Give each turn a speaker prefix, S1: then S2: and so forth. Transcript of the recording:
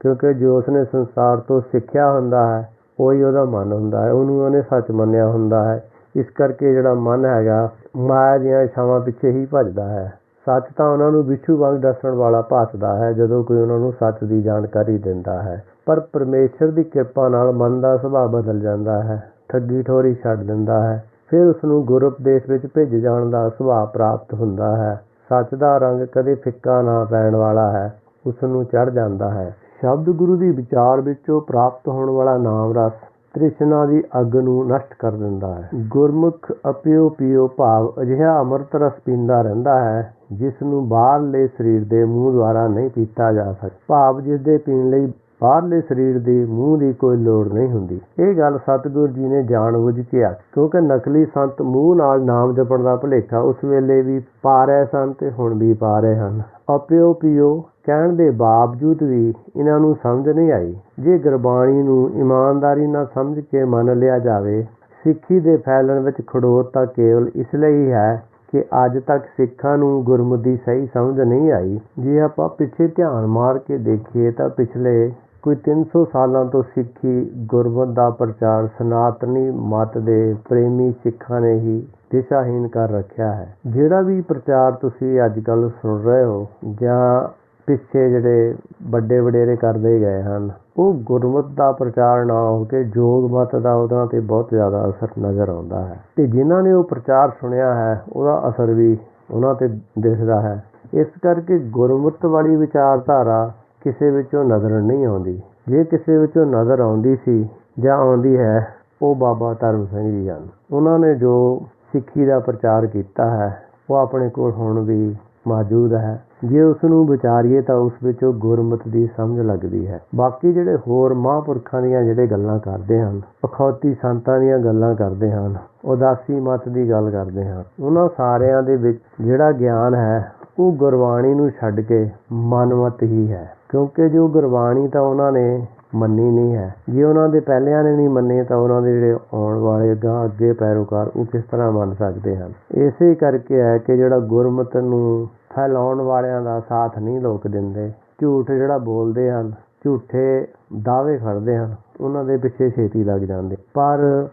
S1: ਕਿਉਂਕਿ ਜੋ ਉਸਨੇ ਸੰਸਾਰ ਤੋਂ ਸਿੱਖਿਆ ਹੁੰਦਾ ਹੈ, ਉਹੀ ਉਹਦਾ ਮਨ ਹੁੰਦਾ ਹੈ, ਉਹਨੂੰ ਉਹਨੇ ਸੱਚ ਮੰਨਿਆ ਹੁੰਦਾ ਹੈ। ਇਸ ਕਰਕੇ ਜਿਹੜਾ ਮਨ ਹੈਗਾ, ਮਾਇਆ ਦੀਆਂ ਇਛਾਵਾਂ ਪਿੱਛੇ ਹੀ ਭੱਜਦਾ ਹੈ। ਸੱਚ ਤਾਂ ਉਹਨਾਂ ਨੂੰ ਵਿਛੂ ਵਾਂਗ ਦੱਸਣ ਵਾਲਾ ਭਾਸਦਾ ਹੈ, ਜਦੋਂ ਕੋਈ ਉਹਨਾਂ ਨੂੰ ਸੱਚ ਦੀ ਜਾਣਕਾਰੀ ਦਿੰਦਾ ਹੈ। ਪਰ ਪਰਮੇਸ਼ਰ ਦੀ ਕਿਰਪਾ ਨਾਲ ਮਨ ਦਾ ਸੁਭਾਅ ਬਦਲ ਜਾਂਦਾ ਹੈ, ਠੱਗੀ ਠੋਰੀ ਛੱਡ ਦਿੰਦਾ ਹੈ। ਫਿਰ ਉਸ ਨੂੰ ਗੁਰ ਉਪਦੇਸ਼ ਵਿੱਚ ਭਿੱਜ ਜਾਣ ਦਾ ਸੁਭਾਅ ਪ੍ਰਾਪਤ ਹੁੰਦਾ ਹੈ। ਸੱਚ ਦਾ ਰੰਗ ਕਦੇ ਫਿੱਕਾ ਨਾ ਪੈਣ ਵਾਲਾ ਹੈ ਉਸ ਨੂੰ ਚੜ ਜਾਂਦਾ ਹੈ। ਸ਼ਬਦ ਗੁਰੂ ਦੀ ਵਿਚਾਰ ਵਿੱਚੋਂ ਪ੍ਰਾਪਤ ਹੋਣ ਵਾਲਾ ਨਾਮ ਰਸ ਤ੍ਰਿਸ਼ਨਾ ਦੀ ਅੱਗ ਨੂੰ ਨਸ਼ਟ ਕਰ ਦਿੰਦਾ ਹੈ। ਗੁਰਮੁਖ ਅਪਿਓ ਪਿਓ ਭਾਵ ਅਜਿਹਾ ਅੰਮ੍ਰਿਤ ਰਸ ਪੀਂਦਾ ਰਹਿੰਦਾ ਹੈ, ਜਿਸ ਨੂੰ ਬਾਹਰਲੇ ਸਰੀਰ ਦੇ ਮੂੰਹ ਦੁਆਰਾ ਨਹੀਂ ਪੀਤਾ ਜਾ ਸਕਦਾ। ਭਾਵ ਜਿਸ ਦੇ ਪੀਣ ਲਈ ਬਾਹਰਲੇ ਸਰੀਰ ਦੀ ਮੂੰਹ ਦੀ ਕੋਈ ਲੋੜ ਨਹੀਂ ਹੁੰਦੀ। ਇਹ ਗੱਲ ਸਤਿਗੁਰ ਜੀ ਨੇ ਜਾਣਬੁੱਝ ਕੇ ਆਖੀ, ਕਿਉਂਕਿ ਨਕਲੀ ਸੰਤ ਮੂੰਹ ਨਾਲ ਨਾਮ ਜਪਣ ਦਾ ਭੁਲੇਖਾ ਉਸ ਵੇਲੇ ਵੀ ਪਾ ਰਹੇ ਸਨ ਤੇ ਹੁਣ ਵੀ ਪਾ ਰਹੇ ਹਨ। ਅਪਿਓ ਪਿਓ ਕਹਿਣ ਦੇ ਬਾਵਜੂਦ ਵੀ ਇਹਨਾਂ ਨੂੰ ਸਮਝ ਨਹੀਂ ਆਈ। ਜੇ ਗੁਰਬਾਣੀ ਨੂੰ ਇਮਾਨਦਾਰੀ ਨਾਲ ਸਮਝ ਕੇ ਮੰਨ ਲਿਆ ਜਾਵੇ, ਸਿੱਖੀ ਦੇ ਫੈਲਣ ਵਿੱਚ ਖੜੋਤ ਤਾਂ ਕੇਵਲ ਇਸ ਲਈ ਹੈ ਕਿ ਅੱਜ ਤੱਕ ਸਿੱਖਾਂ ਨੂੰ ਗੁਰਮਤ ਦੀ ਸਹੀ ਸਮਝ ਨਹੀਂ ਆਈ। ਜੇ ਆਪਾਂ ਪਿੱਛੇ ਧਿਆਨ ਮਾਰ ਕੇ ਦੇਖੀਏ ਤਾਂ ਪਿਛਲੇ ਕੋਈ 300 ਸਾਲਾਂ ਤੋਂ ਸਿੱਖੀ ਗੁਰਮਤ ਦਾ ਪ੍ਰਚਾਰ ਸਨਾਤਨੀ ਮਤ ਦੇ ਪ੍ਰੇਮੀ ਸਿੱਖਾਂ ਨੇ ਹੀ ਦਿਸ਼ਾਹੀਨ ਕਰ ਰੱਖਿਆ ਹੈ। ਜਿਹੜਾ ਵੀ ਪ੍ਰਚਾਰ ਤੁਸੀਂ ਅੱਜ ਕੱਲ ਸੁਣ ਰਹੇ ਹੋ ਜਾਂ ਪਿੱਛੇ ਜਿਹੜੇ ਵੱਡੇ ਵਡੇਰੇ ਕਰਦੇ ਗਏ ਹਨ, ਉਹ ਗੁਰਮਤ ਦਾ ਪ੍ਰਚਾਰ ਨਾ ਹੋ ਕੇ ਜੋਗ ਮਤ ਦਾ ਉਹਨਾਂ ਤੇ ਬਹੁਤ ਜ਼ਿਆਦਾ ਅਸਰ ਨਜ਼ਰ ਆਉਂਦਾ ਹੈ। ਤੇ ਜਿਨ੍ਹਾਂ ਨੇ ਉਹ ਪ੍ਰਚਾਰ ਸੁਣਿਆ ਹੈ, ਉਹਦਾ ਅਸਰ ਵੀ ਉਹਨਾਂ ਤੇ ਦਿਖਦਾ ਹੈ। ਇਸ ਕਰਕੇ ਗੁਰਮਤ ਵਾਲੀ ਵਿਚਾਰਧਾਰਾ ਕਿਸੇ ਵਿੱਚੋਂ ਨਜ਼ਰ ਨਹੀਂ ਆਉਂਦੀ। ਜੇ ਕਿਸੇ ਵਿੱਚੋਂ ਨਜ਼ਰ ਆਉਂਦੀ ਸੀ ਜਾਂ ਆਉਂਦੀ ਹੈ, ਉਹ ਬਾਬਾ ਧਰਮ ਸਿੰਘ ਜੀ ਹਨ। ਉਹਨਾਂ ਨੇ ਜੋ ਸਿੱਖੀ ਦਾ ਪ੍ਰਚਾਰ ਕੀਤਾ ਹੈ, ਉਹ ਆਪਣੇ ਕੋਲ ਹੁਣ ਵੀ ਮੌਜੂਦ ਹੈ। ਜੇ ਉਸ ਨੂੰ ਵਿਚਾਰੀਏ ਤਾਂ ਉਸ ਵਿੱਚ ਉਹ ਗੁਰਮਤਿ ਦੀ ਸਮਝ ਲੱਗਦੀ ਹੈ। ਬਾਕੀ ਜਿਹੜੇ ਹੋਰ ਮਹਾਂਪੁਰਖਾਂ ਦੀਆਂ ਜਿਹੜੇ ਗੱਲਾਂ ਕਰਦੇ ਹਨ, ਅਖੌਤੀ ਸੰਤਾਂ ਦੀਆਂ ਗੱਲਾਂ ਕਰਦੇ ਹਨ, ਉਦਾਸੀ ਮਤ ਦੀ ਗੱਲ ਕਰਦੇ ਹਨ, ਉਹਨਾਂ ਸਾਰਿਆਂ ਦੇ ਵਿੱਚ ਜਿਹੜਾ ਗਿਆਨ ਹੈ, ਉਹ ਗੁਰਬਾਣੀ ਨੂੰ ਛੱਡ ਕੇ ਮਨਮਤ ਹੀ ਹੈ। ਕਿਉਂਕਿ ਜੋ ਗੁਰਬਾਣੀ ਤਾਂ ਉਹਨਾਂ ਨੇ ਮੰਨੀ ਨਹੀਂ ਹੈ। ਜੇ ਉਹਨਾਂ ਦੇ ਪਹਿਲਿਆਂ ਨੇ ਨਹੀਂ ਮੰਨੇ, ਤਾਂ ਉਹਨਾਂ ਦੇ ਜਿਹੜੇ ਆਉਣ ਵਾਲੇ ਗਾਂ ਅੱਗੇ ਪੈਰੋਕਾਰ ਉਹ ਕਿਸ ਤਰ੍ਹਾਂ ਮੰਨ ਸਕਦੇ ਹਨ? ਇਸੇ ਕਰਕੇ ਹੈ ਕਿ ਜਿਹੜਾ ਗੁਰਮਤ ਨੂੰ ਫੈਲਾਉਣ ਵਾਲਿਆਂ ਦਾ ਸਾਥ ਨਹੀਂ ਲੋਕ ਦਿੰਦੇ। ਝੂਠ ਜਿਹੜਾ ਬੋਲਦੇ ਹਨ, ਝੂਠੇ ਦਾਅਵੇ ਫੜਦੇ ਹਨ, ਉਹਨਾਂ ਦੇ ਪਿੱਛੇ ਛੇਤੀ ਲੱਗ ਜਾਂਦੇ। ਪਰ